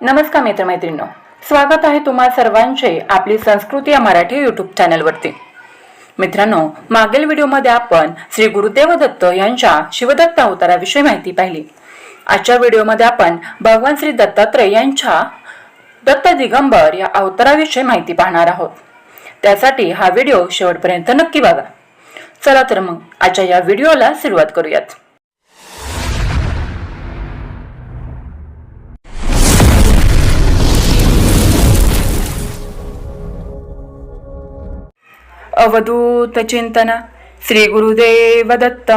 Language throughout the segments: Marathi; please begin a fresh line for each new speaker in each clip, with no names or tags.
नमस्कार मित्रमैत्रिणींनो. स्वागत आहे तुम्हा सर्वांचे आपली संस्कृती या मराठी यूट्यूब चॅनलवरती मित्रांनो मागील व्हिडिओमध्ये आपण श्री गुरुदेव दत्त यांच्या शिवदत्त अवताराविषयी माहिती पाहिली. आजच्या व्हिडिओमध्ये आपण भगवान श्री दत्तात्रय यांच्या दत्त दिगंबर या अवताराविषयी माहिती पाहणार आहोत. त्यासाठी हा व्हिडिओ शेवटपर्यंत नक्की बघा. चला तर मग आजच्या या व्हिडिओला सुरुवात करूयात. अवधूत चिंतन श्री गुरुदेव दत्त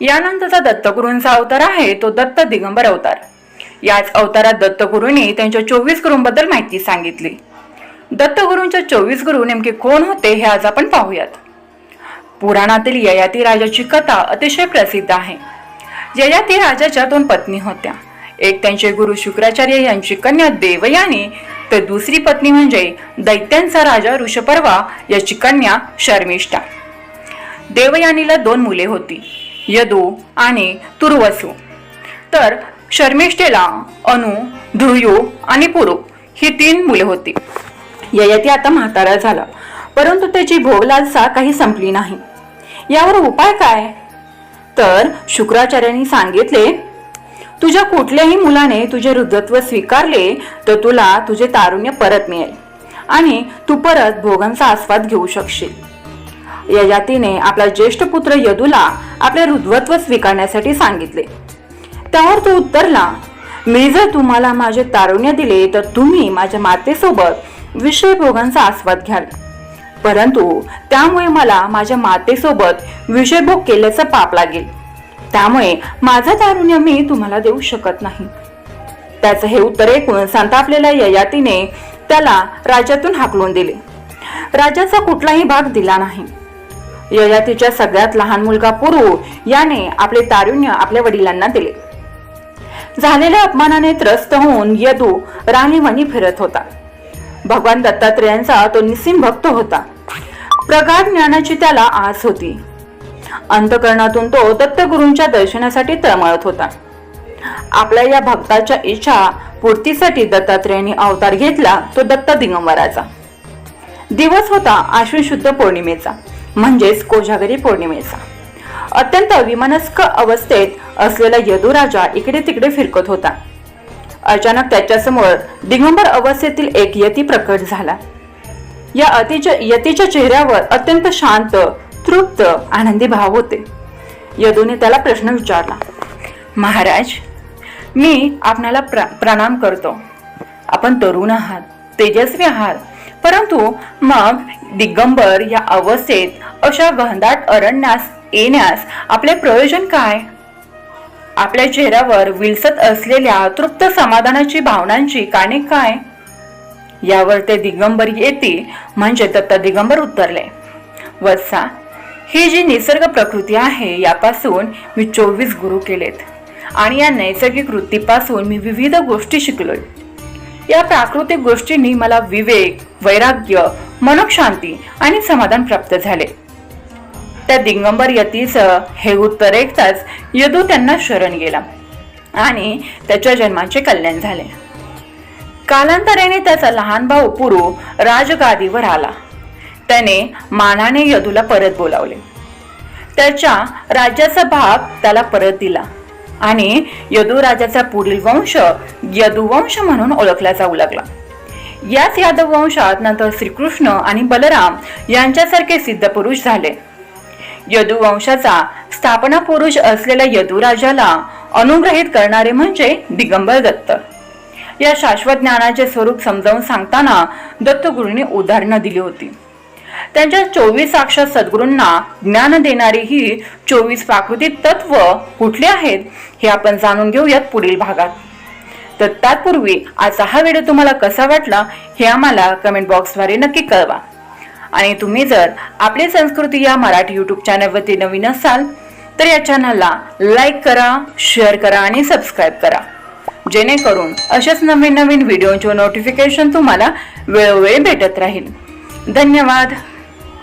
यानंतरचा दत्तगुरूंचा अवतार आहे तो दत्त दिगंबर अवतार. याच अवतारात दत्तगुरूंनी त्यांच्या चोवीस गुरूंबद्दल माहिती सांगितली. दत्तगुरूंच्या चोवीस गुरु नेमके कोण होते हे आज आपण पाहूयात. पुराणातील ययाती राजाची कथा अतिशय प्रसिद्ध आहे. ययाती राजाच्या दोन पत्नी होत्या. एक त्यांचे गुरु शुक्राचार्य यांची कन्या देवयानी तर दुसरी पत्नी म्हणजे दैत्यांचा राजा ऋषपर्वा याची कन्या शर्मिष्ठा. देवयानीला दोन मुले होती यदू आणि तुर्वसू. तर शर्मिष्ठेला अनु ध्रुयू आणि पुरु ही तीन मुले होती. ययाती आता म्हातारा झाला परंतु त्याची भोगलालसा काही संपली नाही. यावर उपाय काय? तर शुक्राचार्यांनी सांगितले तुझ्या कुठल्याही मुलाने तुझे वृद्धत्व स्वीकारले तर तुला तुझे तारुण्य परत मिळेल. आणि तू परत भोगांचा आस्वाद घेऊ शकशील. ययातीने आपला ज्येष्ठ पुत्र यदूला आपले रुद्वत्व स्वीकारण्यासाठी सांगितले. त्यावर तो उत्तरला मी जर तुम्हाला माझे तारुण्य दिले तर तुम्ही माझ्या मातेसोबत विषय भोगांचा आस्वाद घ्याल. परंतु त्यामुळे मला माझ्या मातेसोबत विषयभोग केल्याचं पाप लागेल. त्यामुळे माझं तारुण्य मी तुम्हाला देऊ शकत नाही. त्याचं हे उत्तर ऐकून संतापलेल्या ययातीने त्याला राज्यातून हाकलून दिले. राज्याचा कुठलाही भाग दिला नाही. ययातीच्या सगळ्यात लहान मुलगा पुरु याने आपले तारुण्य आपल्या वडिलांना दिले. झालेल्या अपमानाने त्रस्त होऊन यदू राणीवणी फिरत होता. भगवान दत्तात्रेयांचा तो निसीम भक्त होता. प्रगाढ ज्ञानाची त्याला आस होती. अंतकरणातून तो दत्तगुरूंच्या दर्शनासाठी तळमळत होता. आपल्या या भक्ताच्या इच्छा पूर्तीसाठी दत्तात्रेयांनी अवतार घेतला तो दत्त दिगंबराचा. दिवस होता आश्विन शुद्ध पौर्णिमेचा म्हणजेच कोजागरी पौर्णिमेचा. अत्यंत विमनस्क अवस्थेत असलेला यदुराजा इकडे तिकडे फिरकत होता. अचानक त्याच्यासमोर दिगंबर अवस्थेतील एक यती प्रकट झाला. या अतिच्या यतीच्या चेहऱ्यावर अत्यंत शांत तृप्त आनंदी भाव होते. यदूने त्याला प्रश्न विचारला महाराज मी आपणाला प्र प्रणाम करतो. आपण तरुण आहात तेजस्वी आहात परंतु मग दिगंबर या अवस्थेत अशा घनदाट अरण्यास येण्यास आपले प्रयोजन काय? आपल्या चेहऱ्यावर विलसत असलेल्या तृप्त समाधानाची भावनांची काने काय? यावर ते दिगंबर येते म्हणजे दत्त दिगंबर उतरले वत्सा ही जी निसर्ग प्रकृती आहे यापासून मी चोवीस गुरु केलेत. आणि या नैसर्गिक वृत्तीपासून मी विविध गोष्टी शिकलोय. या प्राकृतिक गोष्टींनी मला विवेक वैराग्य मनोशांती आणि समाधान प्राप्त झाले. त्या दिगंबर यतीचं हे उत्तर ऐकताच यदू त्यांना शरण गेला आणि त्याच्या जन्माचे कल्याण झाले. कालांतराने त्याचा लहान भाऊ पुरू राजगादीवर आला. त्याने मानाने यदूला परत बोलावले. त्याच्या राज्याचा भाग त्याला परत दिला आणि यदू राजाचा पुढील वंश यदुवंश म्हणून ओळखला जाऊ लागला. याच यादव वंशात नंतर श्रीकृष्ण आणि बलराम यांच्यासारखे सिद्ध पुरुष झाले. यदुवंशाचा स्थापना पुरुष असलेल्या यदुराजाला अनुग्रहित करणारे म्हणजे दिगंबर दत्त. या शाश्वत ज्ञानाचे स्वरूप समजावून सांगताना दत्तगुरूंनी उदाहरणं दिली होती. त्यांच्या चोवीस साक्षात सद्गुरूंना ज्ञान देणारी ही चोवीस प्राकृतिक तत्व कुठली आहेत हे आपण जाणून घेऊयात पुढील भागात. तर तत्पूर्वी आजचा हा व्हिडिओ तुम्हाला कसा वाटला हे आम्हाला कमेंट बॉक्सद्वारे नक्की कळवा. आणि तुम्ही जर आपली संस्कृती या मराठी यूट्यूब चॅनलवरती नवीन असाल तर या चॅनलला लाईक करा शेअर करा आणि सबस्क्राईब करा. जेणेकरून अशाच नवीन नवीन व्हिडिओचे नोटिफिकेशन तुम्हाला वेळोवेळी भेटत राहील. धन्यवाद.